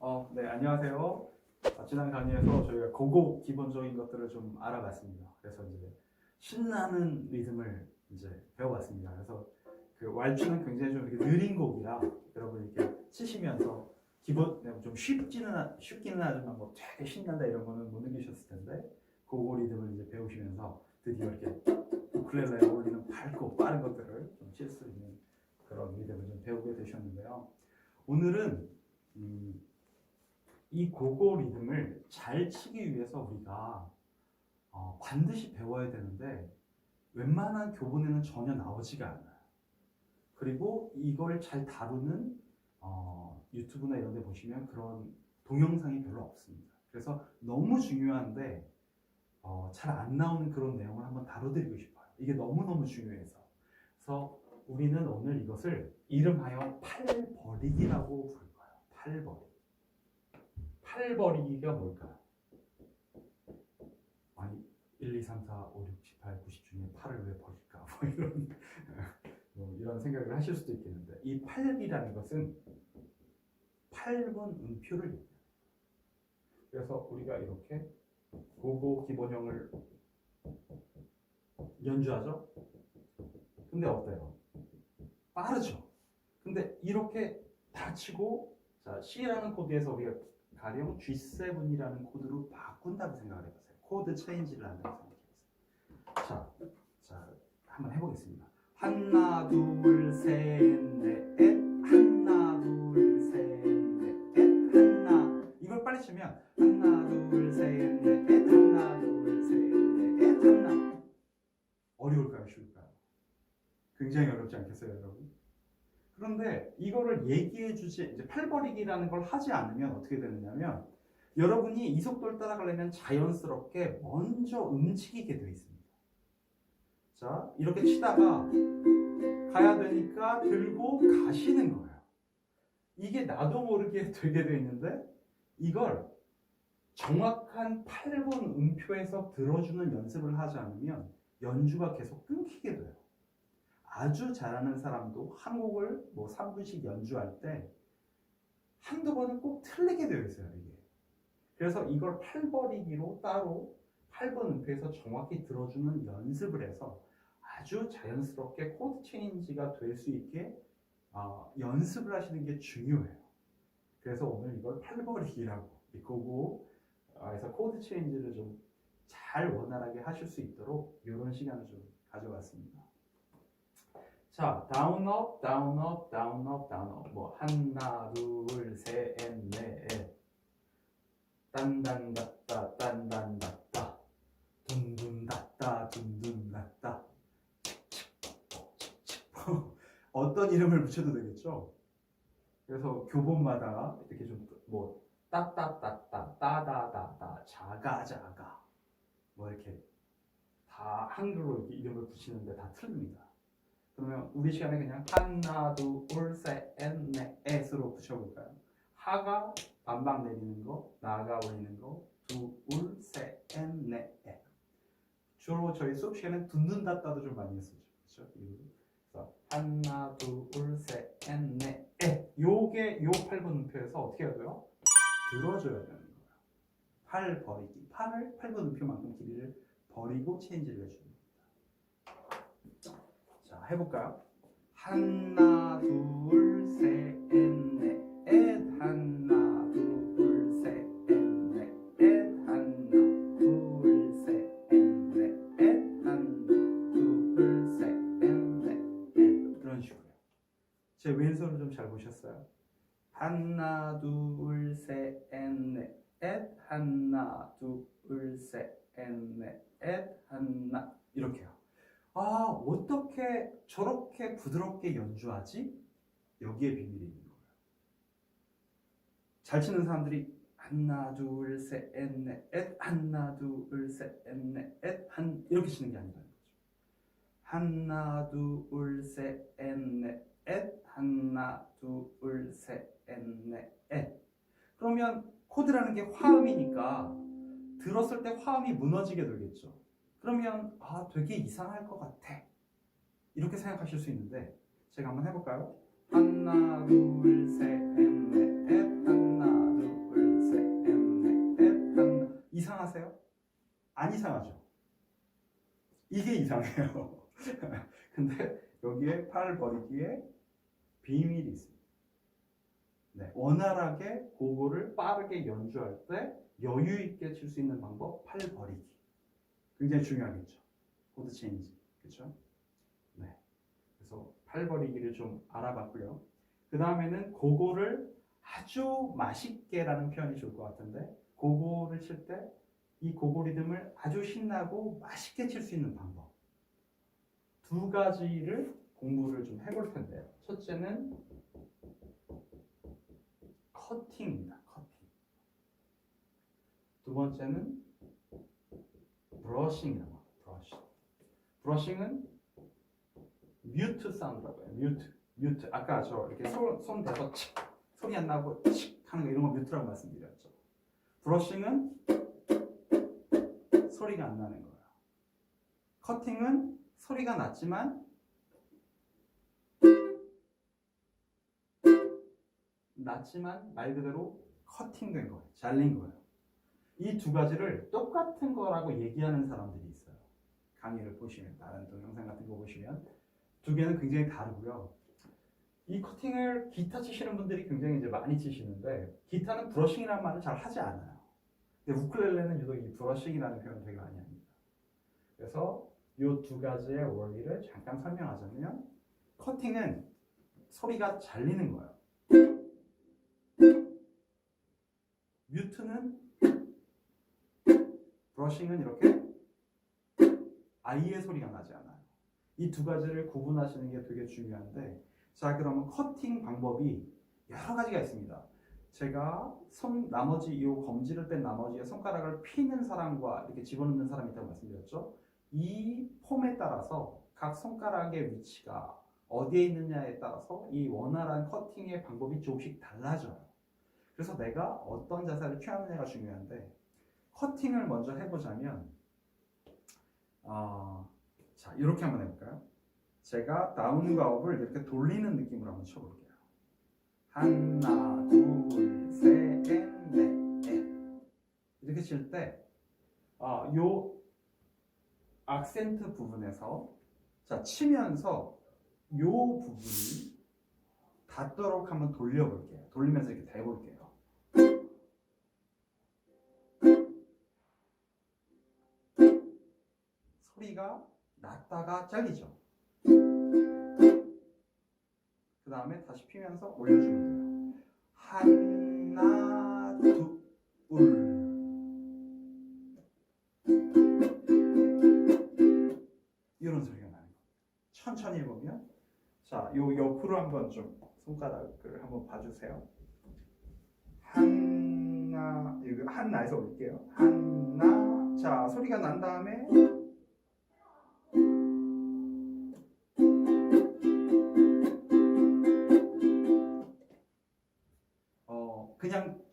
어, 네, 안녕하세요. 아, 지난 강의에서 저희가 고고 기본적인 것들을 좀 알아봤습니다. 그래서 이제 신나는 리듬을 이제 배워봤습니다. 그래서 그 왈츠는 굉장히 좀 이렇게 느린 곡이라 여러분 이렇게 치시면서 기본 네, 좀 쉽지는 하- 쉽기는 하지만 뭐 되게 신난다 이런 거는 못 느끼셨을 텐데 고고 리듬을 이제 배우시면서 드디어 이렇게 우클렐레에 어울리는 밝고 빠른 것들을 좀 칠 수 있는 그런 리듬을 좀 배우게 되셨는데요. 오늘은 음, 이 고고 리듬을 잘 치기 위해서 우리가 어, 반드시 배워야 되는데 웬만한 교본에는 전혀 나오지가 않아요. 그리고 이걸 잘 다루는 어, 유튜브나 이런 데 보시면 그런 동영상이 별로 없습니다. 그래서 너무 중요한데 어, 잘 안 나오는 그런 내용을 한번 다뤄드리고 싶어요. 이게 너무너무 중요해서. 그래서 우리는 오늘 이것을 이름하여 팔버리기라고 부를 거예요. 팔버리기. 팔버리기가 뭘까요? 아니 1, 2, 3, 4, 5, 6, 7, 8, 90 중에 8을 왜 버릴까? 뭐 이런 뭐 이런 생각을 하실 수도 있겠는데 이 8이라는 것은 8번 음표를 얘기해요. 그래서 우리가 이렇게 고고 기본형을 연주하죠. 근데 어때요? 빠르죠. 근데 이렇게 다 치고 자 C라는 코드에서 우리가 가령 G7이라는 코드로 바꾼다고 생각을 해보세요. 코드 체인지를 한다고 생각해보세요. 자, 자 한번 해보겠습니다. 하나 둘 셋 넷 이거를 얘기해 주지 이제 팔버리기라는 걸 하지 않으면 어떻게 되느냐면 여러분이 이 속도를 따라가려면 자연스럽게 먼저 움직이게 되어 있습니다. 자 이렇게 치다가 가야 되니까 들고 가시는 거예요. 이게 나도 모르게 되게 되어 있는데 이걸 정확한 8번 음표에서 들어주는 연습을 하지 않으면 연주가 계속 끊기게 돼요. 아주 잘하는 사람도 한 곡을 뭐 3분씩 연주할 때 한두 번은 꼭 틀리게 되어 있어요, 이게. 그래서 이걸 8버리기로 따로 8번 음표에서 정확히 들어주는 연습을 해서 아주 자연스럽게 코드 체인지가 될 수 있게 어, 연습을 하시는 게 중요해요. 그래서 오늘 이걸 8버리기라고 이거고 그래서 코드 체인지를 좀 잘 원활하게 하실 수 있도록 이런 시간을 좀 가져왔습니다. 자, 다운 업, 다운 업, 다운 업, 다운 업. 뭐 하나, 둘, 셋, 넷. 딴딴 닫다, 딴딴 닫다. 둔둔 닫다, 둔둔 닫다. 어떤 이름을 붙여도 되겠죠? 그래서 교본마다 이렇게 좀뭐 따따따따, 따다다다, 자가 자가 뭐 이렇게 다 한글로 이렇게 이름을 붙이는데 다 틀립니다. 그러면 우리 시간에 그냥 하나 둘셋넷넷으로 붙여볼까요? 하가 반박 내리는 거, 나가 올리는 거, 둘셋넷넷 주로 저희 수업 시간에 둔둔다따도 좀 많이 했었죠. 그렇죠? 그래서 하나 둘셋넷넷 요게 요 8번 음표에서 어떻게 해야 돼요? 들어줘야 되는 거예요. 팔 버리기. 팔을 8번 음표만큼 길이를 버리고 체인지를 해주는 해볼까요? 하나, 둘, 셋, 넷, 하나, 둘, 셋, 넷, 하나, 둘, 셋, 넷, 하나, 둘, 셋, 넷, 이런 식으로요. 제 왼손을 좀 잘 보셨어요? 하나, 둘, 셋, 넷, 하나, 둘, 셋, 넷, 하나 이렇게요. 아 어떻게 저렇게 부드럽게 연주하지? 여기에 비밀이 있는 거예요. 잘 치는 사람들이 하나 둘셋넷 하나 둘셋넷한 이렇게 치는 게 아니라는 거죠. 하나 둘셋넷 하나 둘셋넷 그러면 코드라는 게 화음이니까 들었을 때 화음이 무너지게 되겠죠. 그러면 아 되게 이상할 것 같아 이렇게 생각하실 수 있는데 제가 한번 해볼까요? 하나 둘셋넷 하나 둘셋넷 하나 이상하세요? 안 이상하죠? 이게 이상해요 근데 여기에 팔 버리기에 비밀이 있습니다 네, 원활하게 고거를 빠르게 연주할 때 여유 있게 칠 수 있는 방법 팔 버리기 굉장히 중요하겠죠. 코드 체인지. 그렇죠? 네. 그래서 팔 버리기를 좀 알아봤고요. 그 다음에는 그거를 아주 맛있게라는 표현이 좋을 것 같은데 그거를 칠 때 이 고고 리듬을 아주 신나고 맛있게 칠 수 있는 방법 두 가지를 공부를 좀 해볼 텐데요. 첫째는 커팅입니다. 커팅. 두 번째는 브러싱이라고 합니다. 브러싱. 브러싱은 뮤트 사운드라고 해요. 뮤트. 뮤트. 아까 저 이렇게 손, 손 대서 칙 소리 안 나고 칙 하는 거 이런 거 뮤트라고 말씀드렸죠. 브러싱은 소리가 안 나는 거예요. 커팅은 소리가 났지만 났지만 말 그대로 커팅된 거예요. 잘린 거예요. 이 두 가지를 똑같은 거라고 얘기하는 사람들이 있어요. 강의를 보시면 다른 동영상 같은 거 보시면 두 개는 굉장히 다르고요. 이 커팅을 기타 치시는 분들이 굉장히 이제 많이 치시는데 기타는 브러싱이라는 말을 잘 하지 않아요. 근데 우클렐레는 유독 이 브러싱이라는 표현을 되게 많이 합니다. 그래서 이 두 가지의 원리를 잠깐 설명하자면 커팅은 소리가 잘리는 거예요. 뮤트는 브러싱은 이렇게 아이의 소리가 나지 않아요. 이 두 가지를 구분하시는 게 되게 중요한데 자 그러면 커팅 방법이 여러 가지가 있습니다. 제가 손 나머지 이 검지를 뺀 나머지의 손가락을 피는 사람과 이렇게 집어넣는 사람이 있다고 말씀드렸죠. 이 폼에 따라서 각 손가락의 위치가 어디에 있느냐에 따라서 이 원활한 커팅의 방법이 조금씩 달라져요. 그래서 내가 어떤 자세를 취하느냐가 중요한데 커팅을 먼저 해보자면 어, 자 이렇게 한번 해볼까요? 제가 다운과 업을 이렇게 돌리는 느낌으로 한번 쳐볼게요. 하나, 둘, 셋, 넷, 넷. 이렇게 칠 때, 어, 요 악센트 부분에서, 자, 치면서 요 부분이 닿도록 한번 돌려볼게요. 돌리면서 이렇게 대볼게요. 소리가 낮다가 잘리죠. 그 다음에 다시 피면서 올려주면 돼요. 하나, 둘. 이런 소리가 나는 거예요. 천천히 해보면, 자, 요 옆으로 한번 좀 손가락을 한번 봐주세요. 하나, 이거 하나에서 올릴게요. 하나, 자, 소리가 난 다음에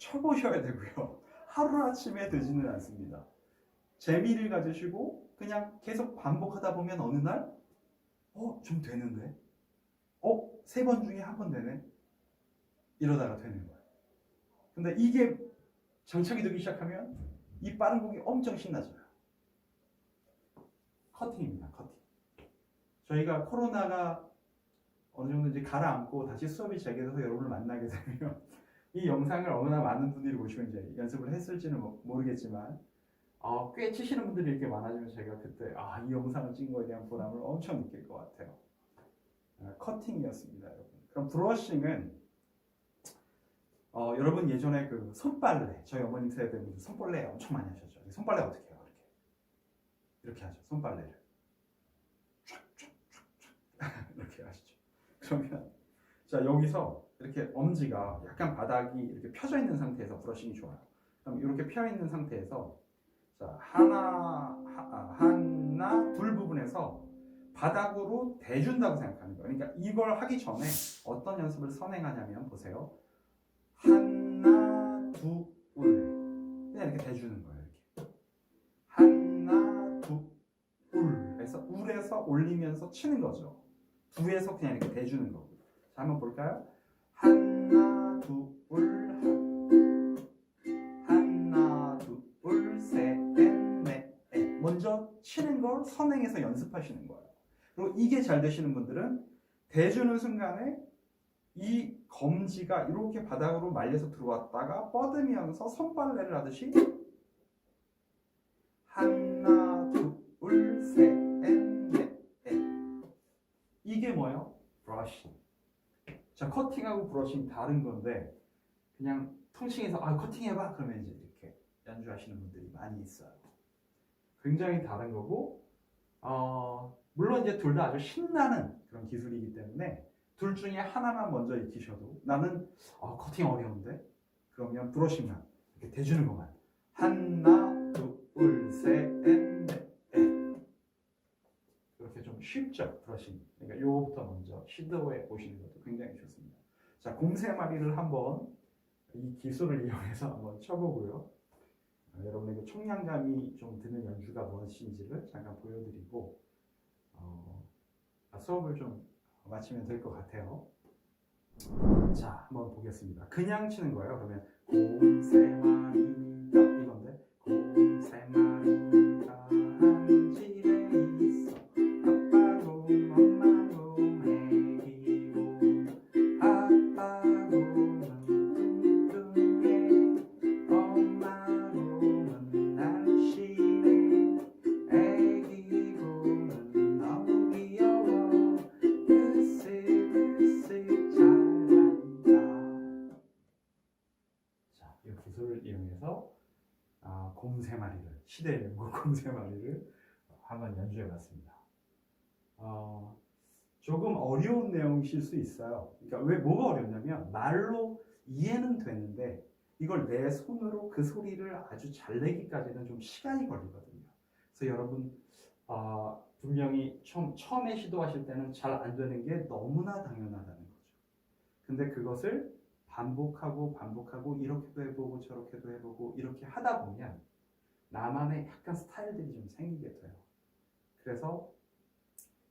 쳐보셔야 되고요. 하루아침에 되지는 않습니다. 재미를 가지시고 그냥 계속 반복하다 보면 어느 날, 어, 좀 되는데? 어, 세 번 중에 한 번 되네? 이러다가 되는 거예요. 근데 이게 정착이 되기 시작하면 이 빠른 곡이 엄청 신나져요. 커팅입니다, 커팅. 저희가 코로나가 어느 정도 이제 가라앉고 다시 수업이 재개돼서 여러분을 만나게 되면 이 영상을 얼마나 많은 분들이 보시고 이제 연습을 했을지는 모- 모르겠지만 어, 꽤 치시는 분들이 이렇게 많아지면 제가 그때 아, 이 영상을 찍은 거에 대한 보람을 엄청 느낄 것 같아요. 아, 커팅이었습니다, 여러분. 그럼 브러싱은 어, 여러분 예전에 그 손빨래 저희 어머님 세대 분들 손빨래 엄청 많이 하셨죠. 손빨래 어떻게 해요? 이렇게 이렇게 하죠. 손빨래를 촥촥촥촥 이렇게 하시죠. 그러면 자 여기서 이렇게 엄지가 약간 바닥이 이렇게 펴져 있는 상태에서 브러싱이 좋아요. 그럼 이렇게 펴 있는 상태에서 자 하나 하, 아, 하나 둘 부분에서 바닥으로 대준다고 생각하는 거예요. 그러니까 이걸 하기 전에 어떤 연습을 선행하냐면 보세요. 하나 둘 그냥 이렇게 대주는 거예요. 이렇게 하나 둘 해서 울에서 올리면서 치는 거죠. 두에서 그냥 이렇게 대주는 거고. 자 한번 볼까요? 둘 하나 둘셋넷 선행해서 연습하시는 거예요. 그리고 이게 잘 되시는 분들은 대주는 순간에 이 검지가 이렇게 바닥으로 말려서 들어왔다가 뻗으면서 손빨래를 하듯이 하나 둘셋넷 이게 뭐예요? 브러쉬. 자 커팅하고 브러싱 다른 건데 그냥 통칭해서 아 커팅해봐 그러면 이제 이렇게 연주하시는 분들이 많이 있어요. 굉장히 다른 거고 어, 물론 이제 둘 다 아주 신나는 그런 기술이기 때문에 둘 중에 하나만 먼저 익히셔도 나는 아, 커팅 어려운데 그러면 브러싱만 이렇게 대주는 것만 하나 쉽죠 브러싱 그러니까 요거부터 먼저 시도해 보시는 것도 굉장히 좋습니다 자 곰새마리를 한번 이 기술을 이용해서 한번 쳐보고요 어, 여러분에게 청량감이 좀 드는 연주가 무엇인지를 잠깐 보여드리고 어, 아, 수업을 좀 마치면 될 것 같아요. 자, 한번 보겠습니다. 그냥 치는 거예요. 그러면 곰새마리 곰새마리를 시대의 명곡 곰새마리를 한번 연주해 봤습니다 어, 조금 어려운 내용이실 수 있어요 그러니까 왜 뭐가 어렵냐면 말로 이해는 되는데 이걸 내 손으로 그 소리를 아주 잘 내기까지는 좀 시간이 걸리거든요. 그래서 여러분 아, 분명히 처음, 처음에 시도하실 때는 잘 안 되는 게 너무나 당연하다는 거죠. 근데 그것을 반복하고 반복하고 이렇게도 해보고 저렇게도 해보고 이렇게 하다 보면 나만의 약간 스타일들이 좀 생기게 돼요. 그래서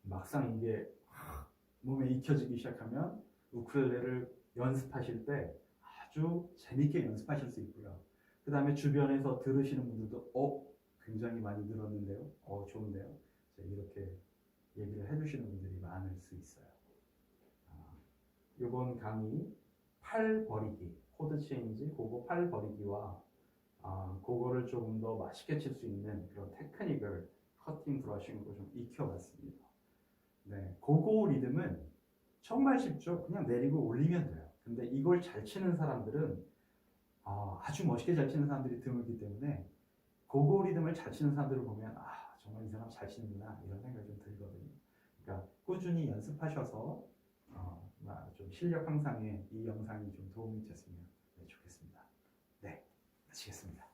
막상 이게 확 몸에 익혀지기 시작하면 우쿨렐레를 연습하실 때 아주 재밌게 연습하실 수 있고요. 그 다음에 주변에서 들으시는 분들도 어 굉장히 많이 늘었는데요. 어 좋은데요. 이렇게 얘기를 해주시는 분들이 많을 수 있어요. 아, 이번 강의 팔 버리기 코드 체인지 그거 팔 버리기와 아, 그거를 조금 더 맛있게 칠 수 있는 그런 테크닉을 커팅 브러싱으로 좀 익혀봤습니다. 네, 고고 리듬은 정말 쉽죠. 그냥 내리고 올리면 돼요. 근데 이걸 잘 치는 사람들은 아, 아주 멋있게 잘 치는 사람들이 드물기 때문에 고고 리듬을 잘 치는 사람들을 보면 아 정말 이 사람 잘 치는구나 이런 생각이 좀 들거든요. 그러니까 꾸준히 연습하셔서 어, 아, 좀 실력 향상에 이 영상이 좀 도움이 됐으면 마치겠습니다.